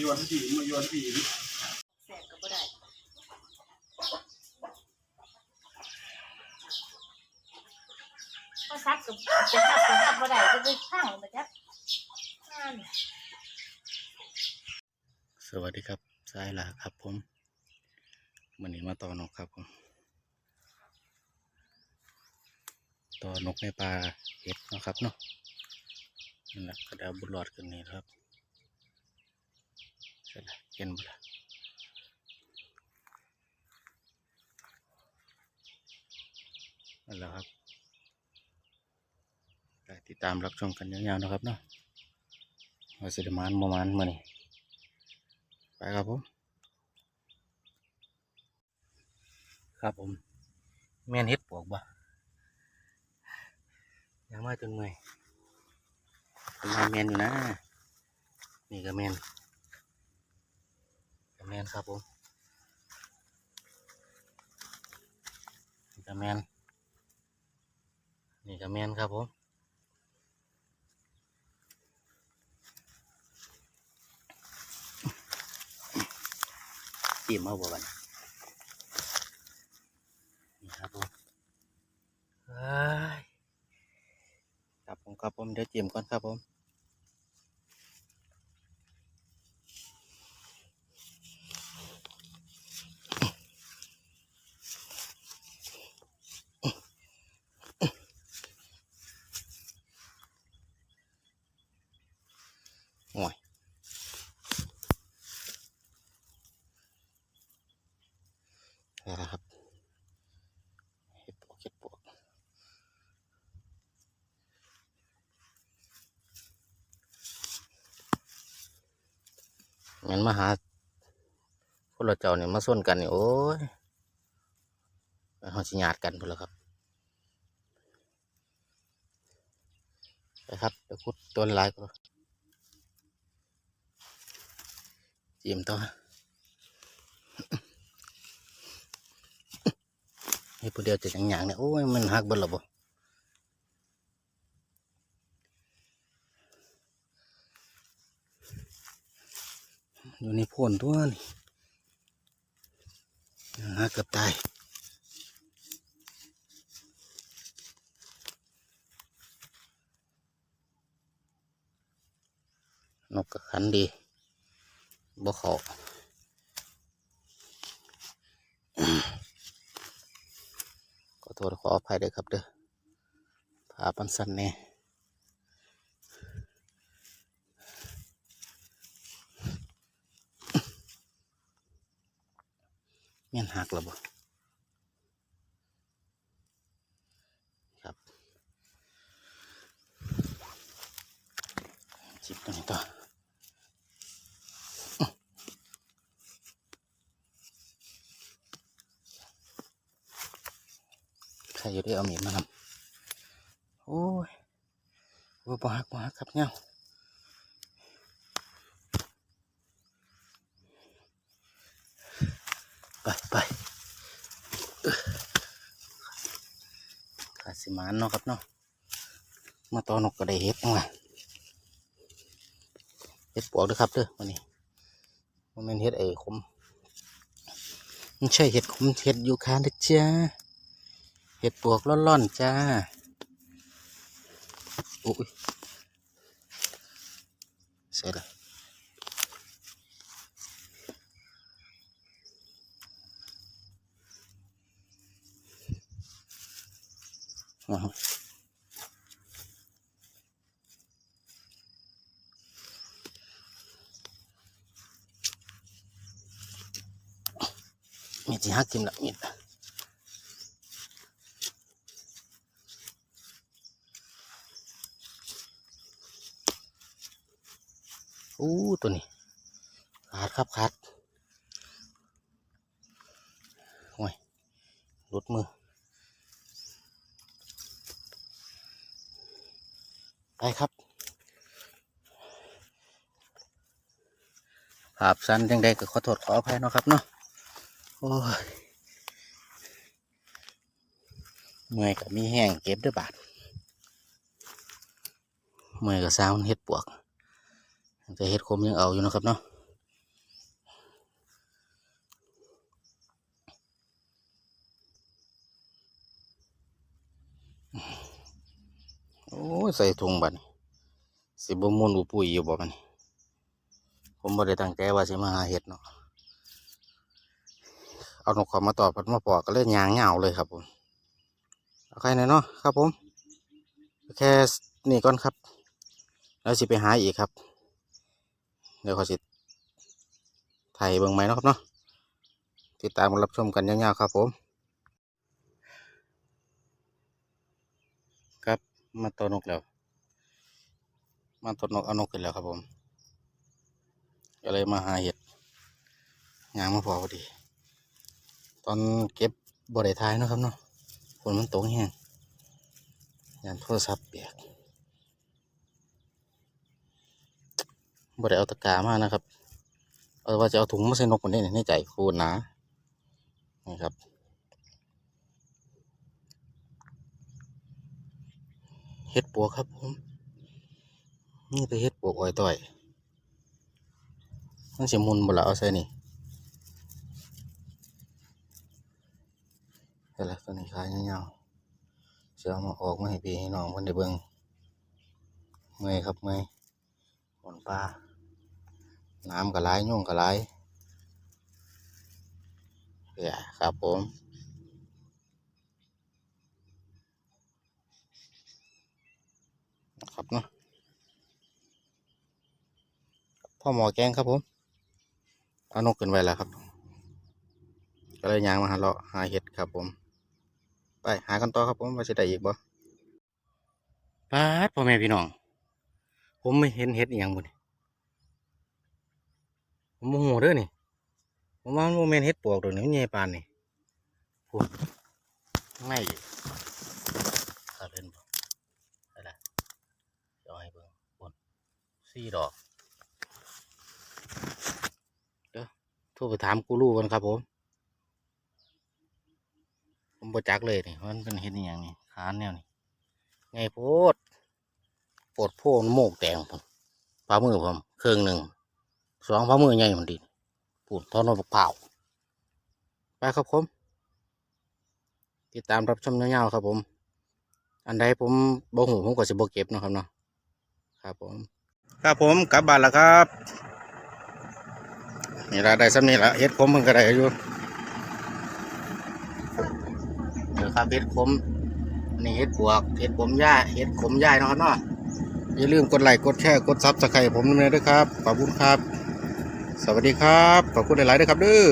โยนที่มาโยนที่แสบก็บ่ได้ก็ซักกับจะซักกับซักบ่ได้ก็ไปข้างมาจ้ะนั่นสวัสดีครับสายหลาครับผมมันนี้มาต่อนกครับผมต่อนกในป่าเห็ดนะครับเนาะนั่นแหละกระดาบุญรอดกันนี่ครับ เสร็จแล้วเห็นบ่ละนั่นแหละครับได้ติดตามรับชมกันยาวๆนะครับเนาะว่าสิได้มานประมาณมื่อนี้ไปครับผม ครับผมแม่นเฮ็ดปวกบ่ยังมาจนเมื่อยเป็นไงแมนอยู่นะ นี่ก็แมน แมนครับผมนี่ก็แมนนี่ก็แมนครับผมจิ้มเอาบ่บันนี่ครับผมเฮ้ยครับผมครับผมเดี๋ยวจิ้มก่อนครับผมโอ้ยนี่นะครับเห็ดปวกเห็ดปวก งั้นมาหาพวกเราเจ้าเนี่ยมาส่วนกันนี่โอ้ยเขาชิญาติกันพอแล้วครับไปครับไปคุดตัวลายก็จิ้มต่อให้ผู้เดียวจะยังหยังเนี่ยโอ้ยมันหักบิดและบ่ อยู่ในพ่นตัวนี่หักเกือบตายนกกระขันดีบ่เขาขอโทษขออภัยด้วยครับเด้อภาพมันสั้นแน่ เมียนหักแล้วบ่ครับจิบตรงนี้ต่อใครอยู่ได้เอามีดมานำโอ้ยโอ้ยบ่หักบ่หักครับเนี่ย ไปไปขาสิมานเนาะครับเนาะมาตอนกก็ได้เห็ดมาเห็ดปวกด้วยครับเด้อวันนี้มันเป็นเห็ดไอ้ขมมันใช่เห็ดขมเห็ดยูคานะจ้าเห็ดปวกร่อนๆจ้าโอ้ยเสร็จแล้ว อ้าวมีดสิหักกินละมีดอู้ตัวนี้ขาดครับขาดโอ้ยหลุดมือ ไปครับภาพสั้นจังไดก็ขอโทษขออภัยเนาะครับเนาะโอ้ยเมื่อยก็มีแห้งเก็บด้วยบาทเมื่อยก็ซาวเฮ็ดปวกแต่เฮ็ดคมยังเอาอยู่นะครับเนาะ ย ใส่ถุงบัดนี้สิบมุนบ่ปุ๋ยอยู่บ่มันผมบ่ได้ตั้งใจว่าสิมาหาเห็ดเนาะเอานกขามาตอบพัดมาปอกก็เลยยางเหงาเลยครับผมเอาใครหน่อยเนาะครับผม แค่นี่ก่อนครับ แล้วสิไปหาอีกครับ เดี๋ยวขอสิถ่ายเบิ่งไหมเนาะครับเนาะติดตามรับชมกันยาวๆครับผม ครับ มาตัวนกแล้ว มาตัวนกเอานกขึ้นแล้วครับผมก็เลยมาหาเห็ดยางมาพอพอดี ตอนเก็บบริท้ายนะครับเนาะฝนมันตกแห้งยานโทรศัพท์เปียกบริเอาตะกร้ามานะครับ เอาว่าจะเอาถุงมาใส่นกคนนี้ในใจคูณหนานี่ครับ เฮ็ดปวกครับผมนี่แต่เฮ็ดปวกอ้อยต่อยมันสิมุนบ่ละเอาใส่นี่แต่ละตัวนี้ขายยาๆเสียเอมาออกมาให้พี่ให้น้องเพิ่นได้เบิ่งเมื่อยครับเมื่อยฝนปลาน้ำก็หลายยุ่งก็หลายเนี่ยครับผม ครับเนาะพ่อหมอแกงครับผมเอานกขึ้นไว้แล้วครับก็เลยยางมาหาเลาะหาเห็ดครับผม ไปหากันต่อครับผมว่าจะได้อีกบ่ปาดพ่อแม่พี่น้อง ผมไม่เห็นเห็ดอย่างบุนี่ผมโมโหเด้อนี่ผมว่ามันโมเมนเห็ดปวกเดี๋ยวนี้มันใหญ่ปานนี่พูดไม่ขาดเล่นบ่ได้ละ เดี๋ยวให้เบิ่งบน สี่ดอกเดี๋ยวโทรไปถามกูรูกันครับผม ผมบ่จักเลยนี่ว่ามันเป็นเห็ดอย่างนี้ขานแนวนี้ไงโพดโปดโพนโมกแดงผมฝ่ามือผมเครื่องหนึ่งสองฝ่ามือใหญ่มันดิปูดทอนบักเผาไปครับผม ติดตามรับชมยาวๆครับผม อันใดผมบ่หูผมก็สิบ่เก็บนะครับเนาะครับผม ครับผมกลับบ้านแล้วครับนี่ละได้ซ้ำนี่ละเฮ็ดผมมันก็ได้อยู่เดี๋ยวครับเฮ็ดผมนี่เฮ็ดปวกเฮ็ดผมย่าเฮ็ดขมย่าเนาะเนาะอย่าลืมกดไลค์กดแชร์กดซับสไครต์ผมด้วยนะครับขอบคุณครับ สวัสดีครับขอบคุณหลายๆด้วยครับด้อ